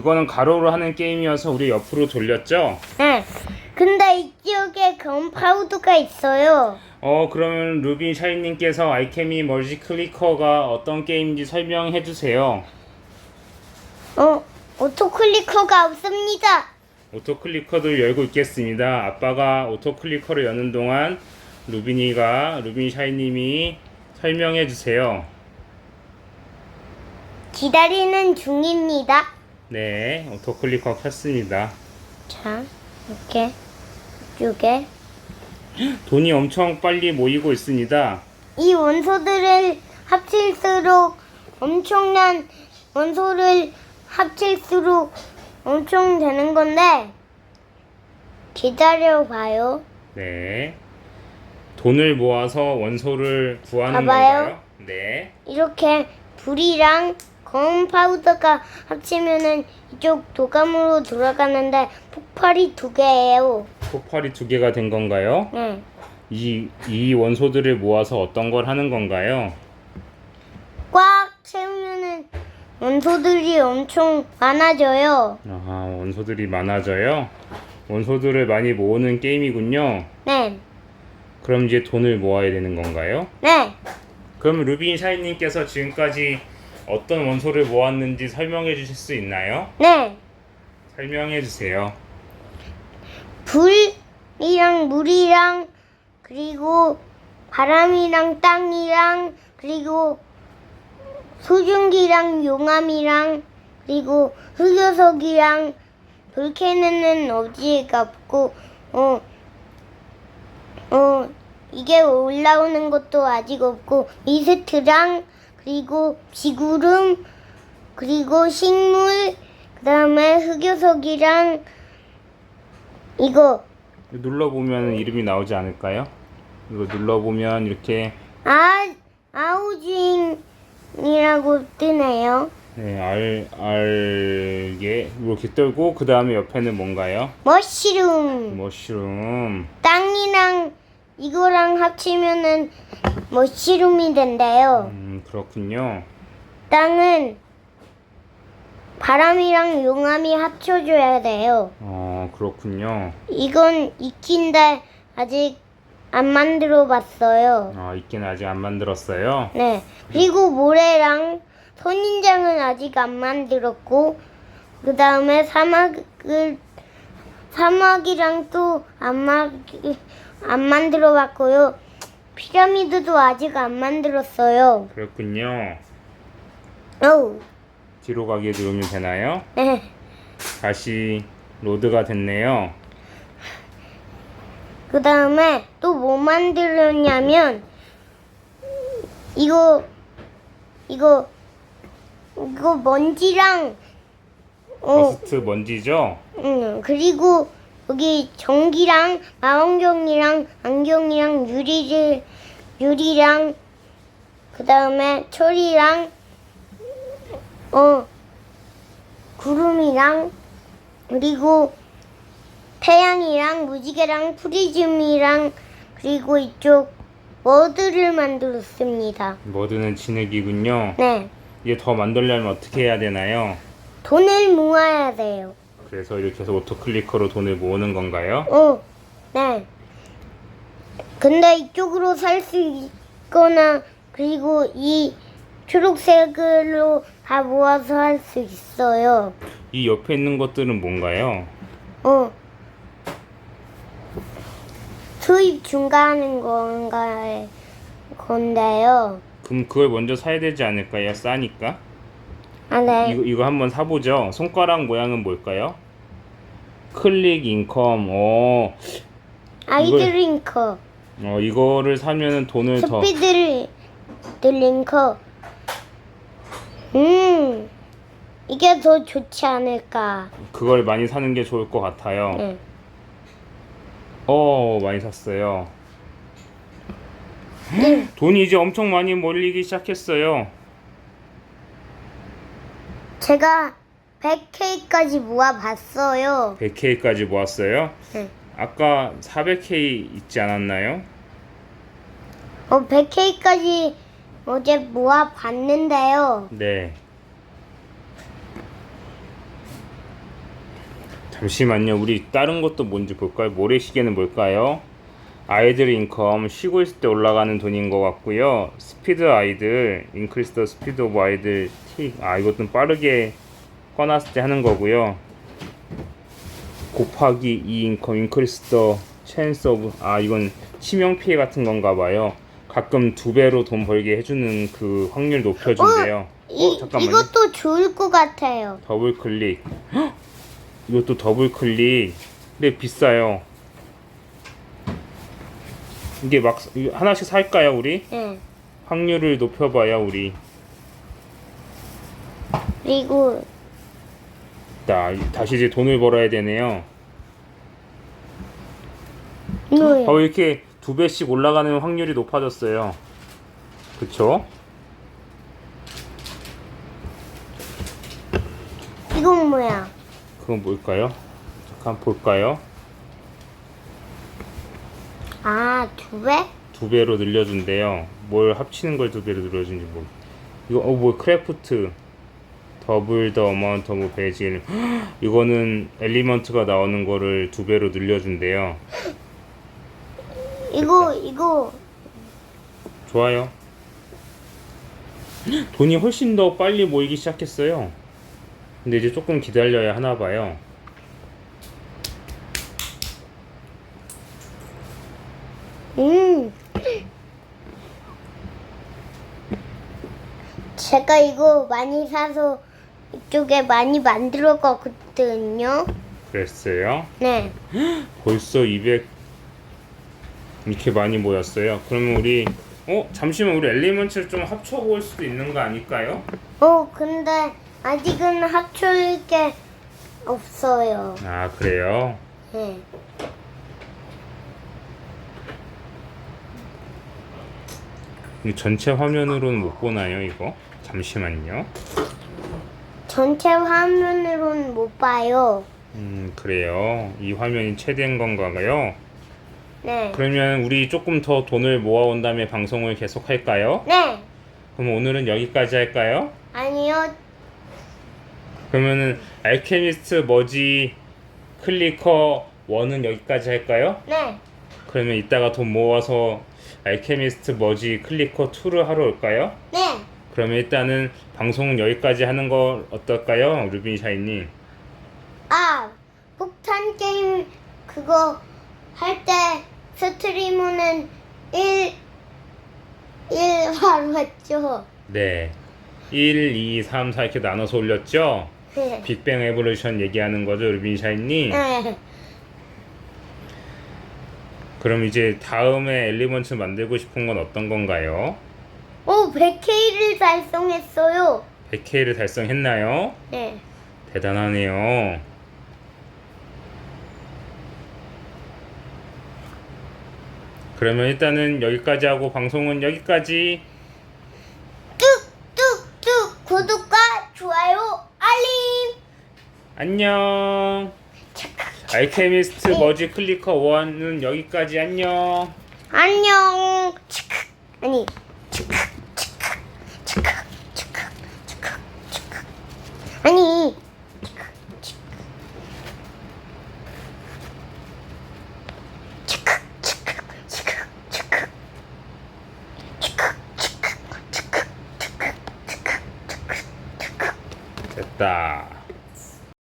이거는 가로로 하는 게임이어서 우리 옆으로 돌렸죠? 네. 근데 이쪽에 건파우드가 있어요. 어 그러면 루빈 샤이님께서 아이케미 멀지 클리커가 어떤 게임인지 설명해 주세요. 어, 오토클리커가 없습니다. 오토 클리커를 열고 있겠습니다. 아빠가 오토 클리커를 여는 동안 루빈이가 루빈 샤이님이 설명해 주세요. 기다리는 중입니다. 네, 오토 클리커 켰습니다. 자, 이렇게 이쪽에 돈이 엄청 빨리 모이고 있습니다. 이 원소들을 합칠수록 엄청난 원소를 합칠수록 엄청 되는 건데 기다려 봐요. 네. 돈을 모아서 원소를 구하는 봐봐요. 건가요? 네. 이렇게 불이랑 검은 파우더가 합치면은 이쪽 도감으로 돌아가는데 폭발이 두 개예요. 폭발이 두 개가 된 건가요? 네. 이, 이 원소들을 모아서 어떤 걸 하는 건가요? 꽉 채우면은 원소들이 엄청 많아져요. 아, 원소들이 많아져요? 원소들을 많이 모으는 게임이군요. 네. 그럼 이제 돈을 모아야 되는 건가요? 네. 그럼 루빈 샤이님께서 지금까지 어떤 원소를 모았는지 설명해 주실 수 있나요? 네. 설명해 주세요. 불이랑 물이랑 그리고 바람이랑 땅이랑 그리고 소중기랑 용암이랑 그리고 흑요석이랑 볼케이노는 어디가 없고 어, 어 이게 올라오는 것도 아직 없고 미스트랑 그리고 비구름 그리고 식물 그 다음에 흑요석이랑 이거 눌러보면 이름이 나오지 않을까요? 이거 눌러보면 이렇게 아 아우징이라고 뜨네요. 네, 알, 알게 이렇게 떨고 그 다음에 옆에는 뭔가요? 머시룸 머쉬룸 땅이랑 이거랑 합치면은 머시룸이 된대요. 음, 그렇군요. 땅은 바람이랑 용암이 합쳐줘야 돼요. 어, 그렇군요. 이건 익힌데 아직 안 만들어 봤어요. 아, 있긴 아직 안 만들었어요. 네. 그리고 모래랑 선인장은 아직 안 만들었고, 그 다음에 사막을, 사막이랑 또 안 안 만들어 봤고요. 피라미드도 아직 안 만들었어요. 그렇군요. 어우, 뒤로 가게 누르면 되나요? 네. 다시 로드가 됐네요. 그 다음에 또 뭐 만들었냐면, 이거, 이거, 이거 먼지랑, 어, 버스트 먼지죠? 응, 그리고 여기 전기랑 망원경이랑 안경이랑 유리를 유리랑 그 다음에 철이랑 어 구름이랑 그리고 태양이랑 무지개랑 프리즘이랑 그리고 이쪽 워드를 만들었습니다. 머드는 진흙이군요. 네, 이게 더 만들려면 어떻게 해야 되나요? 돈을 모아야 돼요. 그래서 이렇게 해서 오토클리커로 돈을 모으는 건가요? 어, 네. 근데 이쪽으로 살 수 있거나 그리고 이 초록색으로 다 모아서 할 수 있어요. 이 옆에 있는 것들은 뭔가요? 어. 수입 중과하는 건가 건데요. 그럼 그걸 먼저 사야 되지 않을까요? 싸니까. 아, 네. 이거 이거 한번 사보죠. 손가락 모양은 뭘까요? 클릭 인컴. 어, 아이드링커, 어 이거를 사면은 돈을 더 스피드 드링커. 음, 이게 더 좋지 않을까. 그걸 많이 사는 게 좋을 것 같아요. 응. 어, 많이 샀어요. 돈이 이제 엄청 많이 몰리기 시작했어요. 제가 100K까지 모아봤어요. 100K까지 모았어요. 네. 아까 400K 있지 않았나요? 어, 100K까지 어제 모아봤는데요. 네. 잠시만요. 우리 다른 것도 뭔지 볼까요? 모래시계는 뭘까요? 아이들 인컴 쉬고 있을 때 올라가는 돈인 것 같고요. 스피드 아이들 인크리스 더 스피드 오브 아이들 틱. 아 이것도 빠르게 꺼놨을 때 하는 거고요. 곱하기 2 인컴 인크리스 더 찬스 오브 아 이건 치명 피해 같은 건가 봐요. 가끔 두 배로 돈 벌게 해주는 그 확률 높여준대요. 이, 이것도 좋을 것 같아요. 더블 클릭. 헉! 이것도 더블 클릭. 근데 비싸요. 이게 막 이거 하나씩 살까요, 우리? 네. 확률을 높여봐요, 우리. 그리고 나 다시 이제 돈을 벌어야 되네요. 뭐예요? 어 이렇게 두 배씩 올라가는 확률이 높아졌어요. 그쵸? 이건 뭐야? 그건 뭘까요? 잠깐 볼까요? 아, 두 배? 두 배로 늘려준대요. 뭘 합치는 걸 두 배로 늘려준지 뭐. 이거 어 뭐 크래프트 더블 더 어마운트 오브 베질 이거는 엘리먼트가 나오는 거를 두 배로 늘려준대요. 이거 이거 좋아요. 돈이 훨씬 더 빨리 모이기 시작했어요. 근데 이제 조금 기다려야 하나 봐요. 음. 제가 이거 많이 사서 이쪽에 많이 만들었거든요. 그랬어요. 네. 벌써 200 이렇게 많이 모였어요. 그러면 우리 어 잠시만 우리 엘리먼트를 좀 합쳐볼 수도 있는 거 아닐까요? 어, 근데 아직은 합칠 게 없어요. 아 그래요. 네. 전체 화면으로는 못 보나요 이거? 잠시만요. 전체 화면으로는 못 봐요. 음 그래요. 이 화면이 최대인 건가요? 네. 그러면 우리 조금 더 돈을 모아온 다음에 방송을 계속 할까요? 네. 그럼 오늘은 여기까지 할까요? 아니요. 그러면은 알케미스트 머지 클리커 1은 여기까지 할까요? 네. 그러면 이따가 돈 모아서 알케미스트 머지 클리커 2를 하러 올까요? 네. 그러면 일단은 방송은 여기까지 하는 거 어떨까요? 루빈 샤이님 아, 폭탄 게임 그거 할 때 스트리머는 1 1화로 했죠. 네 1, 2, 3, 4 이렇게 나눠서 올렸죠? 네. 빅뱅 에볼루션 얘기하는 거죠 루빈 샤이님 네. 그럼 이제 다음에 엘리먼트 만들고 싶은 건 어떤 건가요? 오, 100K를 달성했어요. 100K를 달성했나요? 네. 대단하네요. 그러면 일단은 여기까지 하고 방송은 여기까지. 뚝뚝뚝 구독과 좋아요, 알림. 안녕. 알케미스트 머지 클리커 1은 여기까지 안녕. 안녕. 치크. 아니.